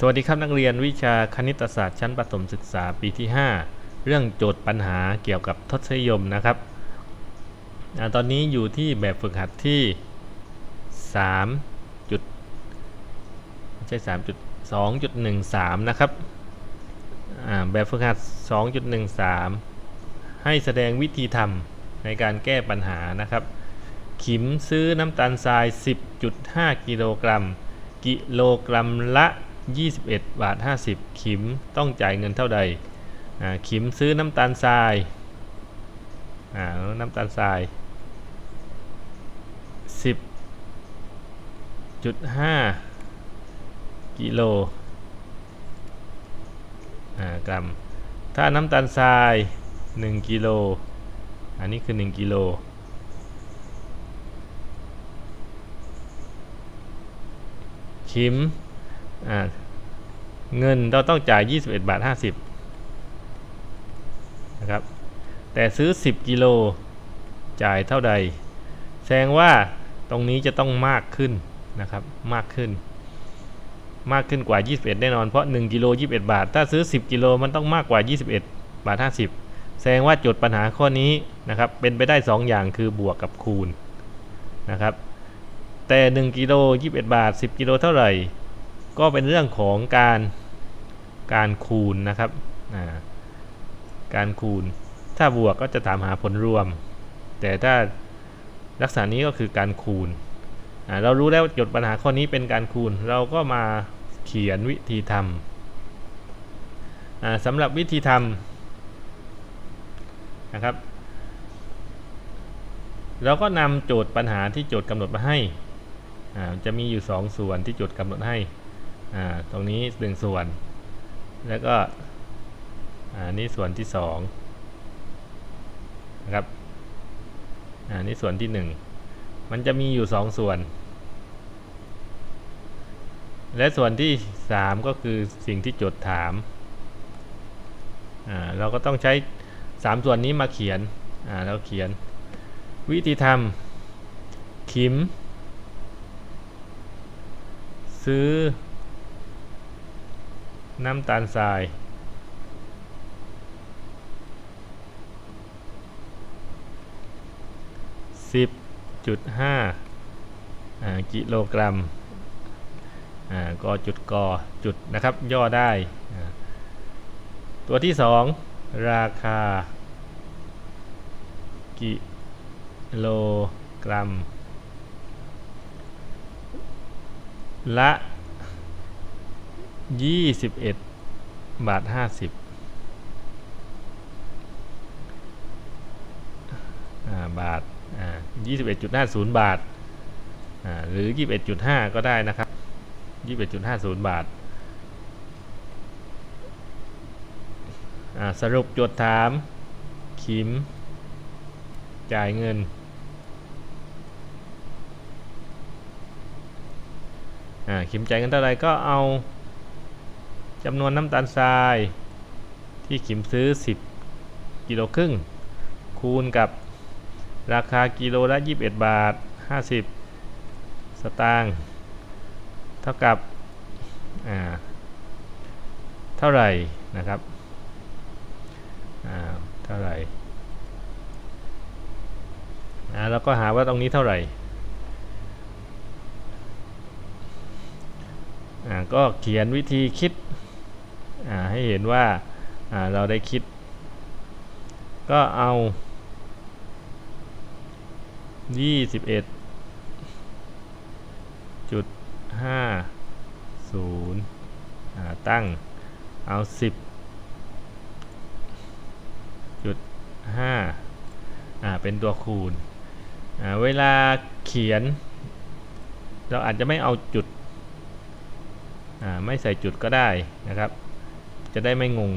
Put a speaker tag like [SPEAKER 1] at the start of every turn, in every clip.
[SPEAKER 1] สวัสดีครับนักเรียนวิชาคณิตศาสตร์ชั้นประถมศึกษาปีที่ 5 เรื่องโจทย์ปัญหาเกี่ยวกับทศนิยมนะครับอตอนนี้อยู่ที่แบบฝึกหัดที่3จุดไม่ใช่3จุด2.13 นะครับแบบฝึกหัด 2.13 ให้แสดงวิธีทำในการแก้ปัญหานะครับ ขิมซื้อน้ำตาลทราย 10.5 กิโลกรัม กิโลกรัมละ 21 บาท 50 ขิมต้องจ่ายเงินเท่าใดขิมซื้อน้ำตาลทรายาน้ำตาลทราย 10.5 กิโลกรัม ถ้าน้ำตาลทราย 1 กิโล อันนี้คือ 1 กิโลขิม เงินเราต้องจ่าย 21 บาท 50นะครับ แต่ซื้อ 10 กิโล จ่ายเท่าใด แสดงว่าตรงนี้จะต้องมากขึ้นนะครับ มากขึ้น มากขึ้นกว่า 21 แน่นอน เพราะ 1 กิโล 21 บาท ถ้าซื้อ 10 กิโล มันต้องมากกว่า 21 บาท 50 แสดงว่าโจทย์ปัญหาข้อนี้นะครับ เป็นไปได้ 2 อย่างคือบวกกับคูณนะครับ แต่ 1 กิโล 21 บาท 10 กิโลเท่าไหร่ ก็เป็นเรื่องของการการคูณนะครับการคูณ ถ้าบวกก็จะถามหาผลรวม แต่ถ้าลักษณะนี้ก็คือการคูณ เรารู้แล้วโจทย์ปัญหาข้อนี้เป็นการคูณ เราก็มาเขียนวิธีทำสำหรับวิธีทำนะครับ เราก็นำโจทย์ปัญหาที่โจทย์กำหนดมาให้ จะมีอยู่ 2 ส่วนที่โจทย์กำหนดให้ อ่าตรงนี้หนึ่งส่วน แล้วก็อ่านี่ส่วนที่2นะครับอ่านี่ส่วนที่1มันจะมีอยู่2ส่วน และส่วนที่3ก็คือสิ่งที่โจทย์ถามอ่าเราก็ต้องใช้3ส่วนนี้มาเขียนอ่าเราเขียนวิธีทำขิม ซื้อ น้ำตาลทราย10.5กิโลกรัมกอจุดกอจุดนะครับย่อได้ ตัวที่2ราคา กิโลกรัม ละ ยี่สิบเอ็ดบาทห้าสิบบาทยี่สิบเอ็ดจุดห้าศูนย์บาท หรือยี่สิบเอ็ดจุดห้าก็ได้นะครับยี่สิบเอ็ดจุดห้าศูนย์บาท สรุปโจทย์ถาม คิม จ่ายเงินคิมจ่ายเงินเท่าไรก็เอา จำนวนน้ำตาลทรายที่ขิมซื้อ 10 กิโลครึ่ง คูณกับราคากิโลละ 21 บาท 50 สตางค์เท่ากับเท่าไหร่นะครับเท่าไหร่แล้วก็หาว่าตรงนี้เท่าไหร่ก็เขียนวิธีคิด ให้เห็นว่าเราได้คิด ก็เอา 21จุดห้าศูนย์ตั้งเอา 10จุดห้าอ่าเป็นตัวคูณอ่าเวลาเขียน เราอาจจะไม่เอาจุดอ่าไม่ใส่จุดก็ได้นะครับ จะได้ไม่งง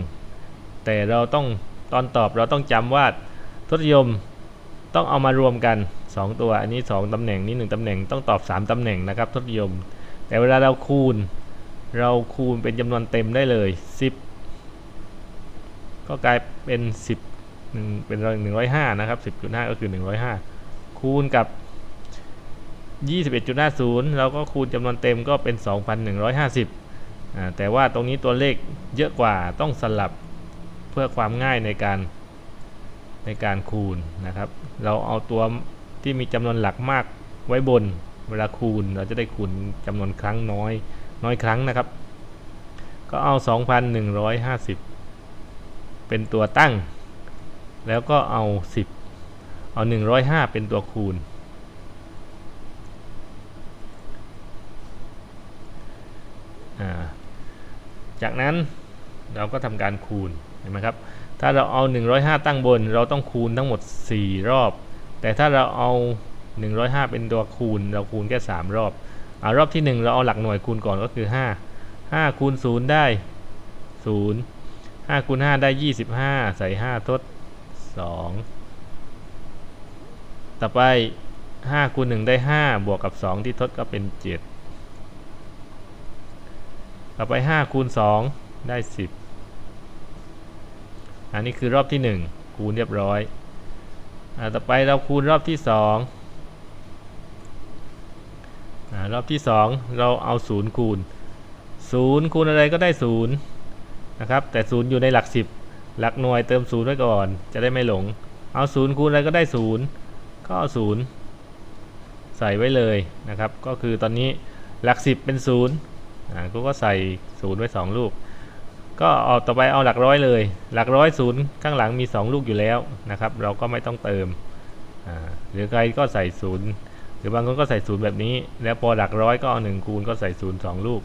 [SPEAKER 1] แต่เราต้องตอนตอบเราต้องจำว่าทศนิยมต้องเอามารวมกัน 2 ตัวอันนี้ 2ตำแหน่งนี้ 1ตำแหน่งต้องตอบ 3ตำแหน่งนะครับทศนิยม แต่เวลาเราคูณ เราคูณเป็นจำนวนเต็มได้เลย 10 ก็กลายเป็น 10หนึ่งเป็น105นะครับ10.5 ก็คือ 105 คูณกับ 21.50 เราก็คูณจำนวนเต็มก็เป็น 2,150อ่า แต่ว่าตรงนี้ตัวเลขเยอะกว่าต้องสลับเพื่อความง่ายในการในการคูณนะครับ เราเอาตัวที่มีจำนวนหลักมากไว้บนเวลาคูณเราจะได้คูณจำนวนครั้งน้อยน้อยครั้งนะครับ ก็เอา 2,150 เป็นตัวตั้ง แล้วก็เอา 10 เอา 105 เป็นตัวคูณ อ่า จากนั้นเราก็ทำการคูณเห็นไหมครับ ถ้าเราเอา 105 ตั้งบน เราต้องคูณทั้งหมด 4 รอบ แต่ถ้าเราเอา 105 เป็นตัวคูณ เราคูณแค่ 3 รอบอารอบที่ 1 เราเอาหลักหน่วยคูณก่อนก็คือ 5 5คูณ0 ได้ 0 5คูณ5ได้ 25 ใส่ 5 ทด 2 ต่อไป5คูณ1ได้ 5 บวกกับ 2 ที่ทดก็เป็น 7 ต่อไป 5 คูณ 2 ได้ 10 อันนี้คือรอบที่ 1 คูณเรียบร้อยอต่อไปเราคูณรอบที่ 2อรอบที่ 2 เราเอา 0 คูณ 0 คูณอะไรก็ได้ 0 นะครับ แต่ 0 อยู่ในหลัก 10 หลักหน่วยเติม 0 ไว้ก่อน จะได้ไม่หลง เอา 0 คูณอะไรก็ได้ 0 ก็เอา 0 ใส่ไว้เลยนะครับ ก็คือตอนนี้หลัก 10 เป็น 0 อ่าก็ใส่0ไว้ 2 ลูก ก็เอาต่อไปเอาหลักร้อยเลย หลักร้อยศูนย์ข้างหลังมี 2 ลูกอยู่แล้วนะครับ เราก็ไม่ต้องเติมหรือใครก็ใส่ศูนย์หรือบางคนก็ใส่ศูนย์แบบนี้ แล้วพอหลักร้อยก็เอา1คูณก็ใส่ศูนย์สองลูก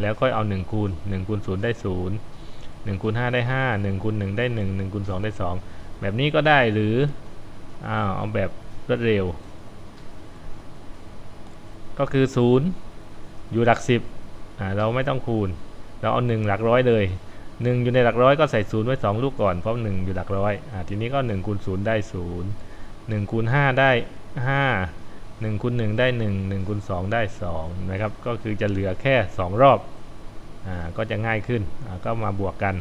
[SPEAKER 1] แล้วก็เอา1คูณ1คูณ0ได้0 1คูณ5ได้5 1คูณ1ได้1 1คูณ2ได้2แบบนี้ก็ได้หรืออ้าวเอาแบบรวดเร็ว ก็คือ0อยู่หลัก10อ่า เราไม่ต้องคูณ เราเอา1หลักร้อยเลย1อยู่ในหลักร้อยก็ใส่0ไว้ 2 ลูกก่อนเพราะ1อยู่หลักร้อยอทีนี้ก็1คูณ0ได้ 0 1คูณ5ได้ 5 1คูณ1ได้ 1 1คูณ2ได้2นะครับก็คือจะเหลือแค่ 2 รอบอ่าก็จะง่ายขึ้นอ่าก็มาบวกกัน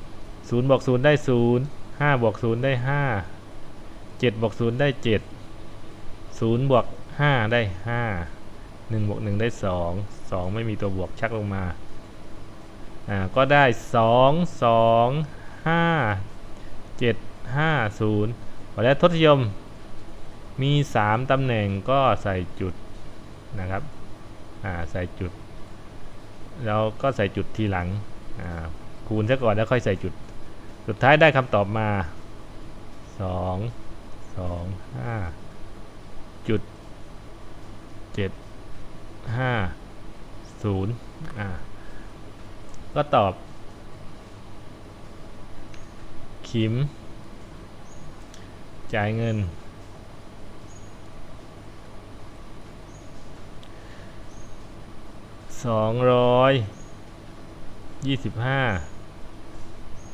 [SPEAKER 1] 0บวก0ได้ 0 5บวก0ได้ 5 7บวก0ได้ 7 0บวก5ได้ 5 1บวก1ได้ 2 2 ไม่มีตัวบวกชักลงมาอ่าก็ได้ 2 2 5 7 5 0พอแล้ทศนิยมมี 3ตำแหน่งก็ใส่จุดนะครับอ่าใส่จุดเราก็ใส่จุดทีหลังอ่าคูณซะก่อนแล้วค่อยใส่จุด สุดท้ายได้คำตอบมา 2 2 5จุด7 5 0อ่าก็ตอบขิม จ่ายเงิน สองร้อยยี่สิบห้า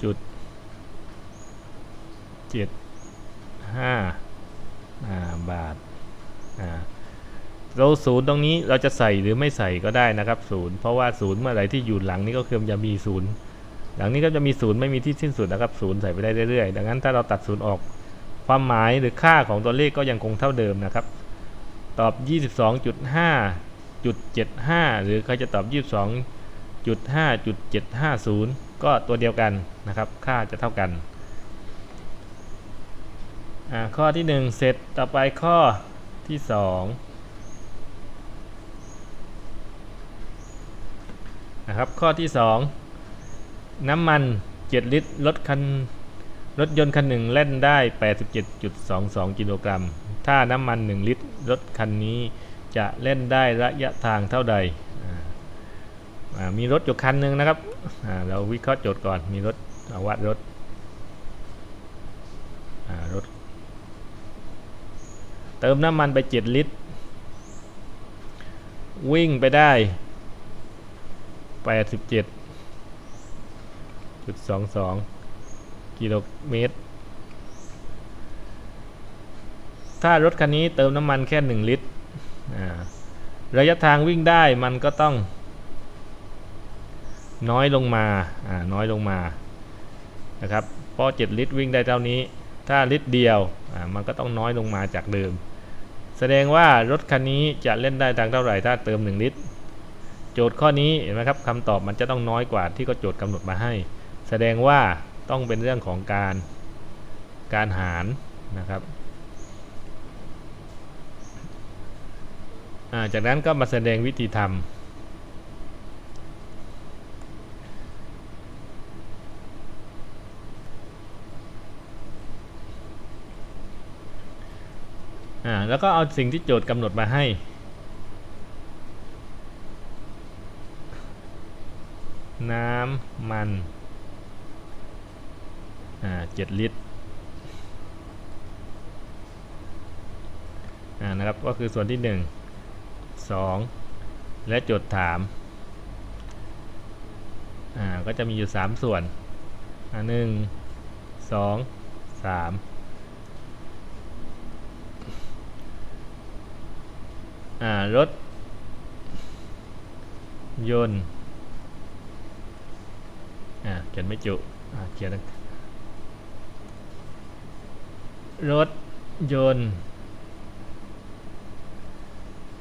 [SPEAKER 1] จุดเจ็ดห้าบาทอ่า เราศูนย์ตรงนี้เราจะใส่หรือไม่ใส่ก็ได้นะครับศูนย์เพราะว่าศูนย์เมื่อไหร่ที่อยู่หลังนี้ก็คือมันจะมีศูนย์หลังนี้ก็จะมีศูนย์ไม่มีที่สิ้นสุดนะครับศูนย์ใส่ไปได้เรื่อยๆ ดังนั้นถ้าเราตัดศูนย์ออกความหมายหรือค่าของตัวเลขก็ยังคงเท่าเดิมนะครับ ตอบ 22.5จุด75 หรือใครจะตอบ 22.5จุด750 ก็ตัวเดียวกันนะครับ ค่าจะเท่ากัน ข้อที่ 1 เสร็จต่อไปข้อที่ 2 นะครับข้อที่ 2 น้ำมัน 7 ลิตรรถคันรถยนต์คันหนึ่งเล่นได้ 87.22 กิโลกรัม ถ้าน้ำมัน 1 ลิตรรถคันนี้จะเล่นได้ระยะทางเท่าใด มีรถอยู่คันหนึ่งนะครับ เราวิเคราะห์โจทย์ก่อน มีรถวัดรถรถ เติมน้ำมันไป 7 ลิตร วิ่งไปได้ 87.22กิโลเมตร ถ้ารถคันนี้เติมน้ำมันแค่1ลิตร ระยะทางวิ่งได้มันก็ต้อง น้อยลงมาน้อยลงมา นะครับ เพราะ 7 ลิตรวิ่งได้เท่านี้ ถ้าลิตรเดียวมันก็ต้องน้อยลงมาจากเดิม แสดงว่ารถคันนี้จะเล่นได้ทางเท่าไหร่ถ้าเติม 1 ลิตร โจทย์ข้อนี้เห็นไหมครับคำตอบมันจะต้องน้อยกว่าที่เขาโจทย์กำหนดมาให้ แสดงว่าต้องเป็นเรื่องของการการหารนะครับาจากนั้นก็มาแสดงวิธีทำแล้วก็เอาสิ่งที่โจทย์กำหนดมาให้ น้ำมัน อ่าเจ็ดลิตร อ่า นะครับ ก็คือส่วนที่1 2และโจทย์ถาม อ่า ก็จะมีอยู่3ส่วน อ่าหนึ่งสองสามอ่ารถยนต์ ขียนไม่จุเขียนรถยนต์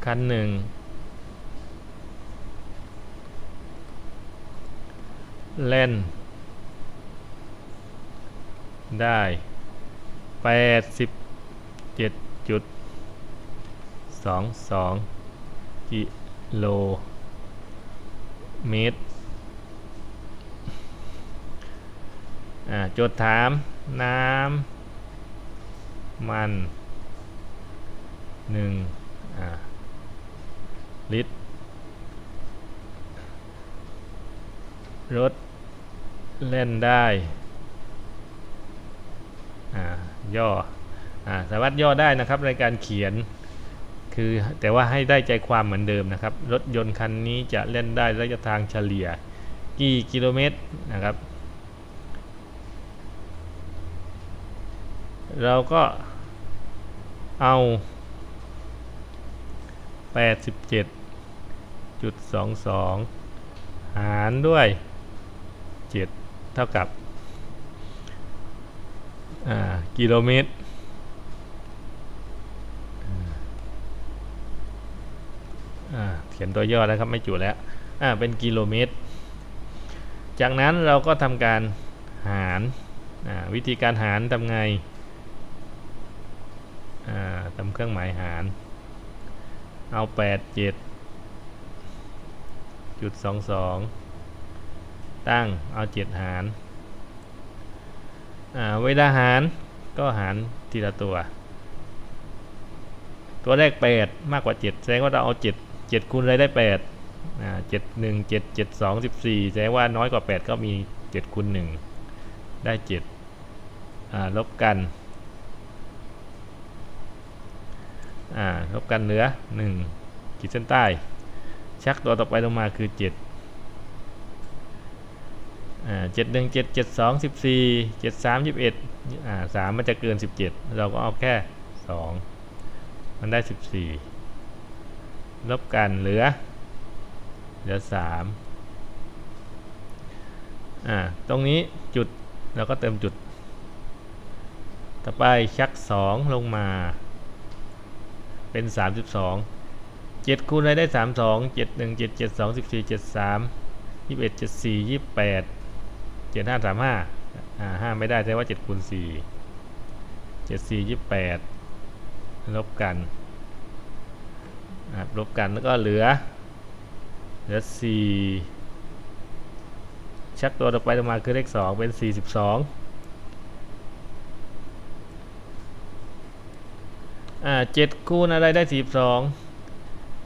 [SPEAKER 1] คันหนึ่ง เล่น ได้แปดสิบเจ็ดจุดสองสองกิโลเมตร อ่า โจทย์ถามน้ำมันหนึ่งลิตรรถเล่นได้ย่ออสามารถย่อได้นะครับในการเขียนคือแต่ว่าให้ได้ใจความเหมือนเดิมนะครับ รถยนต์คันนี้จะเล่นได้ระยะทางเฉลี่ยกี่กิโลเมตรนะครับ เราก็เอา 87.22 หารด้วย 7 เท่ากับกิโลเมตรเขียนตัวย่อแล้วครับ ไม่จุแล้วเป็นกิโลเมตร จากนั้นเราก็ทำการหารวิธีการหารทำไง อ่าทำเครื่องหมายหาร เอา8 7จุด22ตั้งเอา7หารอ่าเวลาหารก็หารทีละตัว ตัวแรก8มากกว่า7แสดงว่าเราเอา7 7คูณอะไรได้8อ่า7 1 7 7 2 14แสดงว่าน้อยกว่า8ก็มี7คูณ1ได้7อ่าลบกัน อ่าลบกันเหลือ 1 ขีดเส้นใต้ ชักตัวต่อไปลงมาคือ 7 อ่า7 1 7 7 2 14 7 3 21อ่า3มันจะเกิน17เราก็เอาแค่2มันได้14ลบกันเหลือ เหลือ3อ่าตรงนี้จุดเราก็เติมจุด ต่อไปชัก2ลงมา เป็น 32 7คูณอะไรได้ 32 7 1 7 7 2 14 7 3 21 74 28 75 35อ่า5ไม่ได้แต่ว่า7คูณ4 74 28 ลบกันลบกันแล้วก็เหลือ เหลือ 4 ชักตัวต่อไปลงมาคือเลข 2 เป็น 42 อ่าเจ็ดคูณอะไรได้สี่สิบสอง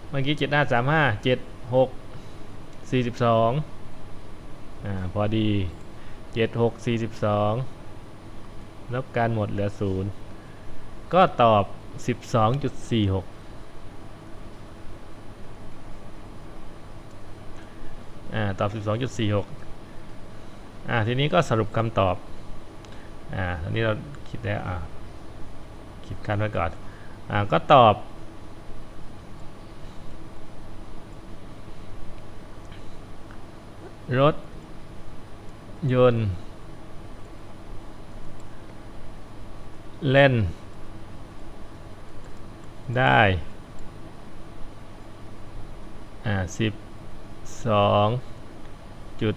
[SPEAKER 1] เมื่อกี้เจ็ดห้าสามห้าเจ็ดหกสี่สิบสองอ่าพอดีเจ็ดหกสี่สิบสองลบการหมดเหลือศูนย์ก็ตอบสิบสองจุดสี่หกอ่าตอบสิบสองจุดสี่หกอ่า ทีนี้ก็สรุปคำตอบ อ่าตอนนี้เราคิดแล้ว อ่าคิดกันไว้ก่อน อ่าก็ตอบ รถ ยนต์ เล่น ได้อ่าสิบสองจุด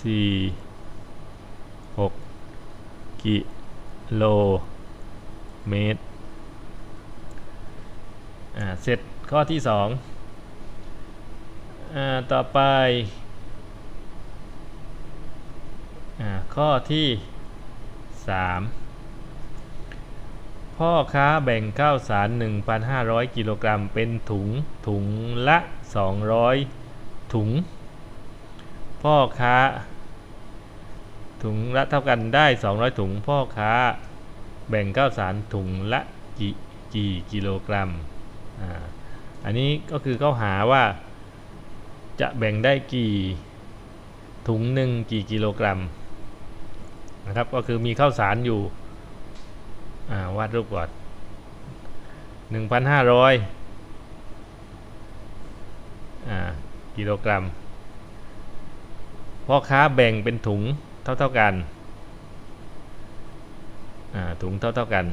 [SPEAKER 1] สี่หกกิโลเมตร อ่าเสร็จข้อที่สองอ่าต่อไปอ่าข้อที่สามพ่อค้าแบ่งข้าวสาร 1,500 กิโลกรัมเป็นถุงถุงละ 200 ถุง พ่อค้า ถุงละเท่ากันได้ 200 ถุง พ่อค้า แบ่งข้าวสารถุงละกี่กี่กิโลกรัม อันนี้ก็คือเขาหาว่าจะแบ่งได้กี่ถุงหนึ่งกี่กิโลกรัมนะครับก็คือมีข้าวสารอยู่าวาดรูปก่อนหนึ่งพันห้าร้อยกิโลกรัมพ่อค้าแบ่งเป็นถุงเท่าๆกันถุงเท่าๆกัน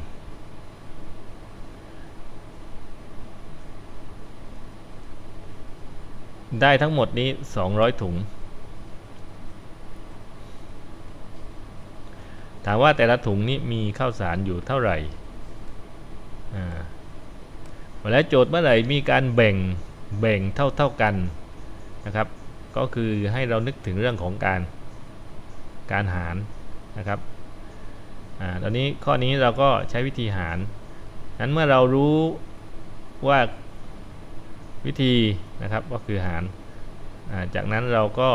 [SPEAKER 1] ได้ทั้งหมดนี้ 200 ถุง ถามว่าแต่ละถุงนี้มีข้าวสารอยู่เท่าไหร่อ่าเวลาโจทย์เมื่อไหร่มีการแบ่งแบ่งเท่าเท่ากันนะครับ ก็คือให้เรานึกถึงเรื่องของการการหารนะครับอ่าตอนนี้ข้อนี้เราก็ใช้วิธีหารนั้นเมื่อเรารู้ว่า วิธีนะครับก็คือหารจากนั้นเราก็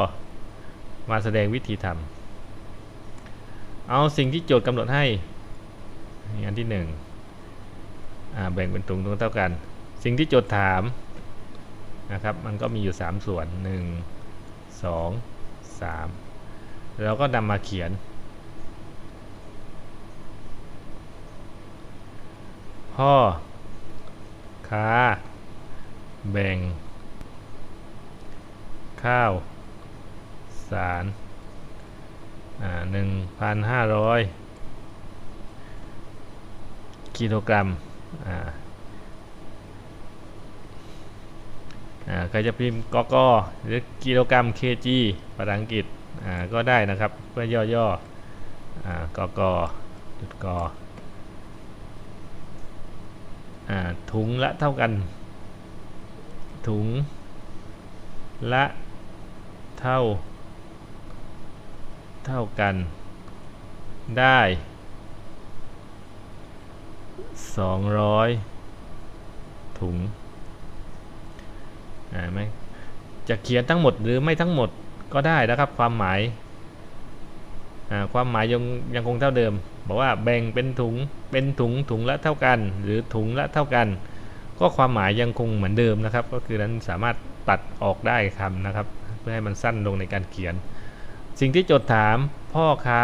[SPEAKER 1] มาแสดงวิธีทำเอาสิ่งที่โจทย์กำหนดให้อันที่หนึ่งแบ่งเป็นถุงถุงเท่ากัน สิ่งที่โจทย์ถามนะครับมันก็มีอยู่ 3 ส่วน 1 2 3 เราก็นำมาเขียน พ่อค้า แบ่ง ข้าว สารอ่าหนึ่งพันห้าร้อยกิโลกรัมอ่าอ่าใครจะพิมพ์กอกอหรือกิโลกรัม kg ภาษาอังกฤษอ่าก็ได้นะครับ เพื่อย่อๆอ่ากกจุดกอ่าถุงละเท่ากัน ถุง ละเท่า เท่ากัน ได้200ถุงอ่าไหมจะเขียนทั้งหมดหรือไม่ทั้งหมดก็ได้นะครับความหมายอ่าความหมายยังยังคงเท่าเดิม บอกว่าแบ่งเป็นถุงเป็นถุงถุงละเท่ากัน หรือถุงละเท่ากัน ก็ความหมายยังคงเหมือนเดิมนะครับ ก็คือนั้นสามารถตัดออกได้คำนะครับ เพื่อให้มันสั้นลงในการเขียน สิ่งที่โจทย์ถามพ่อค้า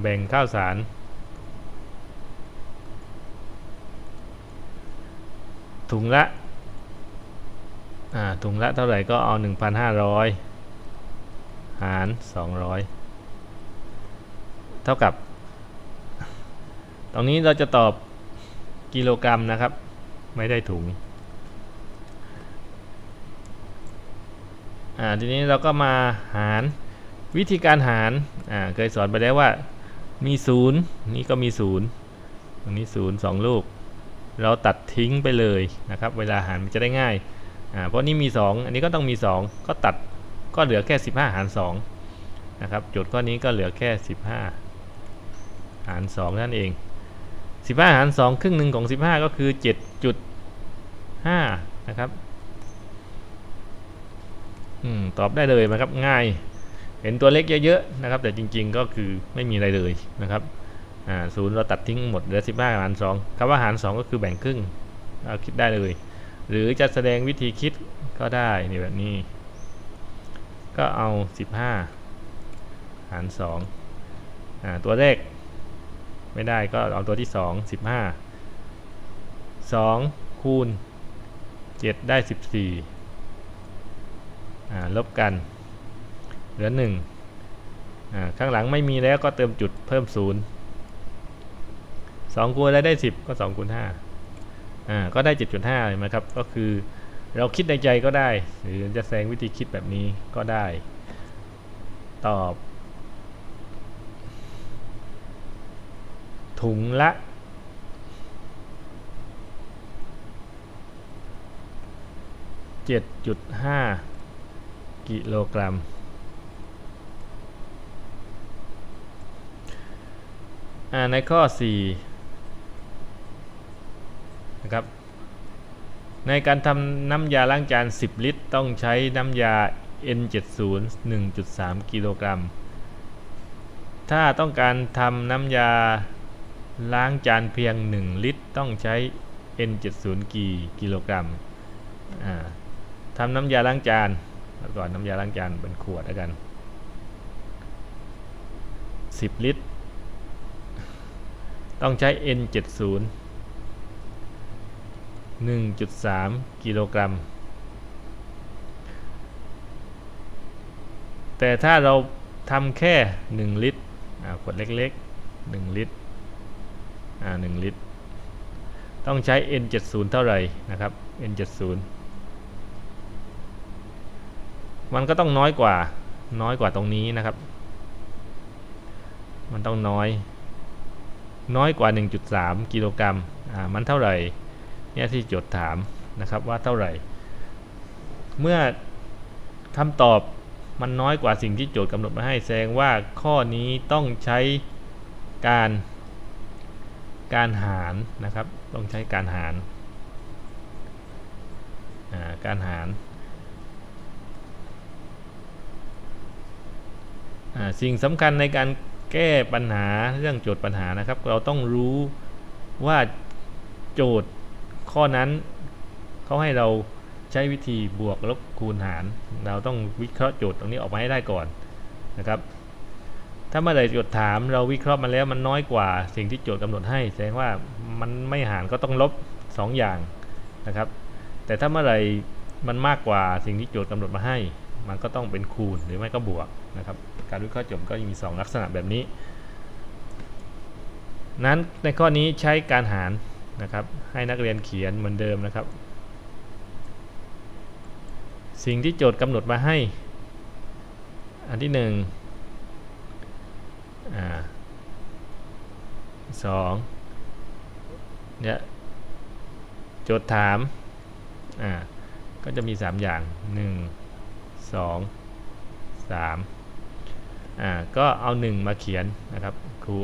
[SPEAKER 1] แบ่งข้าวสารถุงละอ่าถุงละเท่าไหร่ก็เอา 1,500 หาร 200 เท่ากับ ตรงนี้เราจะตอบกิโลกรัมนะครับ ไม่ได้ถุง อ่า ทีนี้เราก็มาหารวิธีการหาร อ่า เคยสอนไปแล้วว่า มีศูนย์นี่ก็มีศูนย์ตรงนี้ศูนย์สองลูก เราตัดทิ้งไปเลยนะครับ เวลาหารมันจะได้ง่าย อ่า เพราะนี่มี 2 อันนี้ก็ต้องมี 2 ก็ตัด ก็เหลือแค่ 15 หาร2นะครับ โจทย์ข้อนี้ก็เหลือแค่ 15 หาร2นั่นเอง 15 หาร 2 ครึ่งหนึ่งของ 15 ก็คือ 7.5 นะครับอืมตอบได้เลยนะครับง่าย เห็นตัวเล็กเยอะๆนะครับ แต่จริงๆก็คือไม่มีอะไรเลยนะครับอ่าศูนย์เราตัดทิ้งหมดเหลือ 15 หาร 2คำว่าหาร 2 ก็คือแบ่งครึ่งเอาคิดได้เลย หรือจะแสดงวิธีคิดก็ได้นี่แบบนี้ ก็เอา 15 หาร2อ่าตัวเลข ไม่ได้ก็เอาตัวที่ 2 15 2 คูณ 7 ได้ 14อ่าลบกัน เหลือ1อ่าข้างหลังไม่มีแล้วก็เติมจุดเพิ่ม 0 2 คูณอะไรได้ 10 ก็ 2 คูณ 5อ่าก็ได้ 7.5เลยนะครับ ก็คือเราคิดในใจก็ได้ หรือจะแสดงวิธีคิดแบบนี้ก็ได้ ตอบ ถุงละ 7.5 กิโลกรัมอ่าในข้อ 4 นะครับ ในการทำน้ำยาล้างจาน 10 ลิตร ต้องใช้น้ำยา N70 1.3 กิโลกรัม ถ้าต้องการทำน้ำยา ล้างจานเพียง 1 ลิตร ต้องใช้ N70 กี่กิโลกรัมทำน้ำยาล้างจานแล้วก่อนน้ำยาล้างจานเป็นขวดแล้วกัน 10 ลิตร ต้องใช้ N70 1.3 กิโลกรัม แต่ถ้าเราทำแค่ 1 ลิตรขวดเล็กๆ 1 ลิตร อ่า1ลิตร ต้องใช้ N70 เท่าไหร่นะครับ N70 มันก็ต้องน้อยกว่าน้อยกว่าตรงนี้นะครับ มันต้องน้อย น้อยกว่า 1.3 กิโลกรัมอ่ามันเท่าไหร่เนี่ยที่โจทย์ถามนะครับว่าเท่าไหร่ เมื่อคำตอบมันน้อยกว่าสิ่งที่โจทย์กำหนดมาให้แสดงว่าข้อนี้ต้องใช้การ การหารนะครับ ต้องใช้การหาราการหาราสิ่งสำคัญในการแก้ปัญหาเรื่องโจทย์ปัญหานะครับ เราต้องรู้ว่าโจทย์ข้อนั้นเขาให้เราใช้วิธีบวกลบคูณหาร เราต้องวิเคราะห์โจทย์ตรงนี้ออกมาให้ได้ก่อนนะครับ ถ้าเมื่อไหร่โจทย์ถามเราวิเคราะห์มาแล้วมันน้อยกว่าสิ่งที่โจทย์กำหนดให้ แสดงว่ามันไม่หารก็ต้องลบ 2 อย่างนะครับ แต่ถ้าเมื่อไหร่มันมากกว่าสิ่งที่โจทย์กำหนดมาให้ มันก็ต้องเป็นคูณหรือไม่ก็บวกนะครับ การวิเคราะห์โจทย์ก็มี 2 ลักษณะแบบนี้ นั้นในข้อนี้ใช้การหารนะครับ ให้นักเรียนเขียนเหมือนเดิมนะครับ สิ่งที่โจทย์กำหนดมาให้ อันที่หนึ่ง อ่าสองเนี่ยโจทย์ถามอ่าก็จะมี 3 อย่าง 1 2 3อ่าก็เอา 1 มาเขียนนะครับครู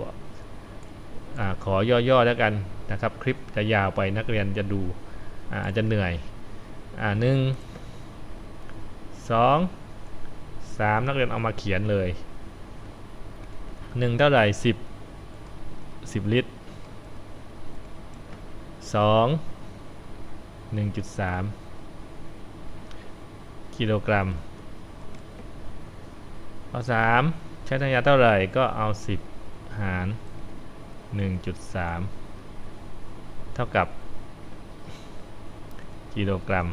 [SPEAKER 1] อ่าขอย่อๆแล้วกันนะครับคลิปจะยาวไปนักเรียนจะดูอาอาจจะเหนื่อยอ่าหนึ่งสองสามนักเรียนเอามาเขียนเลย หนึ่งเท่าไหร่สิบสิบลิตรสองหนึ่งจุดสามกิโลกรัมเอาสามใช้น้ำยาเท่าไหร่ก็เอาสิบหารหนึ่งจุดสามเท่ากับกิโลกรัม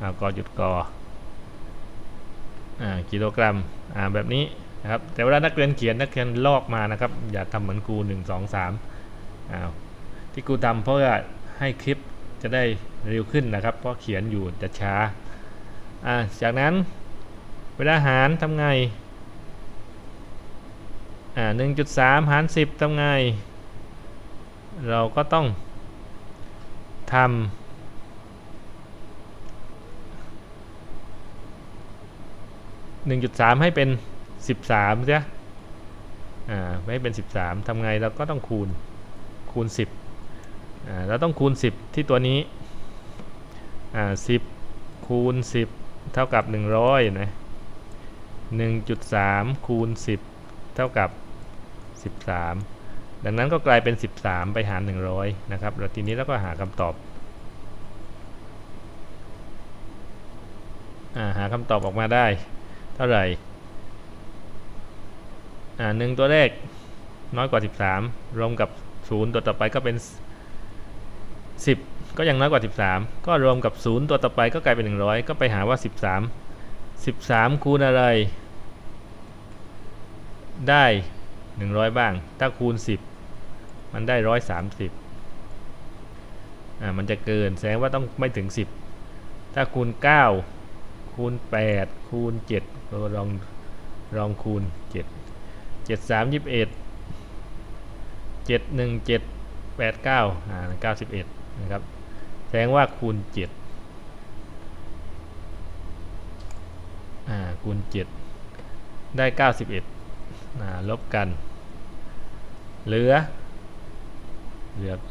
[SPEAKER 1] เอากอหยุดกออ่ากิโลกรัมอ่าแบบนี้ นะครับแต่เวลานักเรียนเขียนนักเรียนลอกมานะครับ อย่าทำเหมือนครู1 2 3อ้าวที่ครูทำเพราะว่าให้คลิปจะได้เร็วขึ้นนะครับ เพราะเขียนอยู่จะช้าอ่าจากนั้นเวลาหารทำไงอ่า1.3 หาร 10ทำไง เราก็ต้องทำหนึ่งจุดสามให้เป็น สิบสามใช่อ่าไม่เป็นสิบสามทำไงเราก็ต้องคูณคูณสิบอ่าเราต้องคูณสิบที่ตัวนี้อ่าสิบคูณสิบเท่ากับหนึ่งร้อยนะหนึ่งจุดสามคูณสิบเท่ากับสิบสามดังนั้นก็กลายเป็น 13 ไปหาร 100 นะครับ แล้วทีนี้เราก็หาคำตอบอาหาคำตอบออกมาได้ เท่าไหร่ อ่าหนึ่งตัวแรกน้อยกว่า 13 รวมกับ 0 ตัวต่อไปก็เป็น 10 ก็ยังน้อยกว่า 13 ก็รวมกับ 0 ตัวต่อไปก็กลายเป็น 100 ก็ไปหาว่า 13 13 คูณอะไร ได้ 100 บ้าง ถ้าคูณ 10 มันได้ 130อ่ามันจะเกินแสดงว่าต้องไม่ถึง 10 ถ้าคูณ 9 คูณ 8 คูณ 7 ลองลองคูณ 7 7 3 21 7 1 7 8 9อ่า91นะครับแสดงว่าคูณ7อ่าคูณ7ได้91อ่าลบกัน เหลือ เหลือ9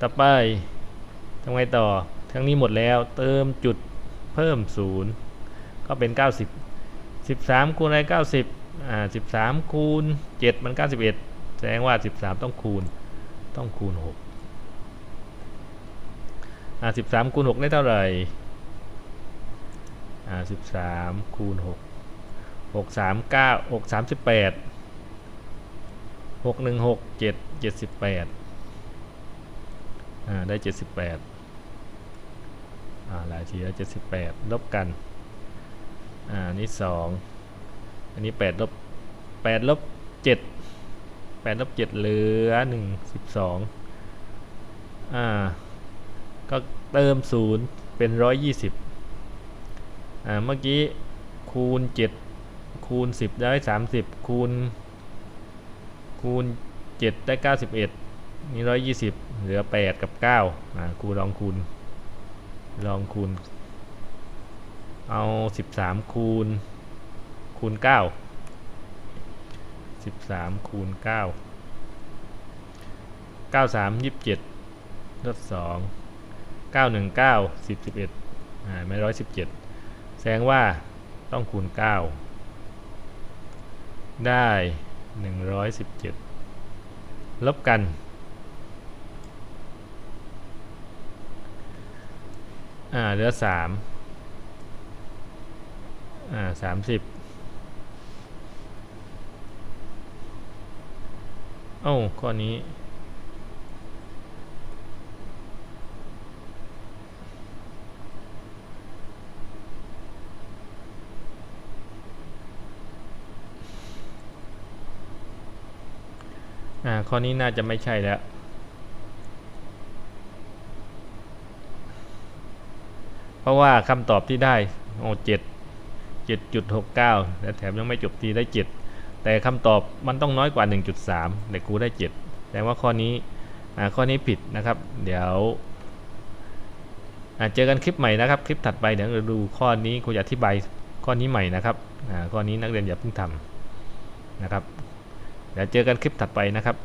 [SPEAKER 1] ต่อไปทำไงต่อ ทั้งนี้หมดแล้วเติมจุดเพิ่ม0ก็เป็น90 13 คูณอะไร 90อ่า13 คูณ 7 มัน 91 แสดงว่า 13 ต้องคูณ ต้องคูณ 6 อ่า 13 คูณ 6 ได้เท่าไหร่ อ่า 13 คูณ 6 6 3 9 6 38 6 1 6 7 78อ่า ได้ 78อ่าหลายทีแล้ว78 ลบกัน อ่านี่2อันนี้8ลบ8ลบ7 8ลบ7เหลือ1 12อ่า ก็เติม0เป็น120อ่า เมื่อกี้คูณ7คูณ10ได้30คูณ คูณ7ได้91นี่120เหลือ8กับ9อ่าครูลองคูณ ลองคูณ เอา 13 คูณ คูณ 9 13 คูณ 9 93 27ลด2 919 10 11อ่าไม่117แสดงว่าต้องคูณ 9 ได้ 117 ลบกันอ่าเหลือ 3 อ่า30โอ้าข้อนี้อ่า ข้อนี้น่าจะไม่ใช่แล้ว เพราะว่าคำตอบที่ได้ โอ้เจ็ด เจ็ดจุดหกเก้าและแถมยังไม่จบทีได้เจ็ดแต่คำตอบมันต้องน้อยกว่า 1.3 แต่ครูได้เจ็ดแสดงว่าข้อนี้ข้อนี้ผิดนะครับ เดี๋ยวเจอกันคลิปใหม่นะครับ คลิปถัดไปเดี๋ยวเราดูข้อนี้ครูจะอธิบายข้อนี้ใหม่นะครับข้อนี้นักเรียนอย่าเพิ่งทำนะครับเดี๋ยวเจอกันคลิปถัดไปนะครับ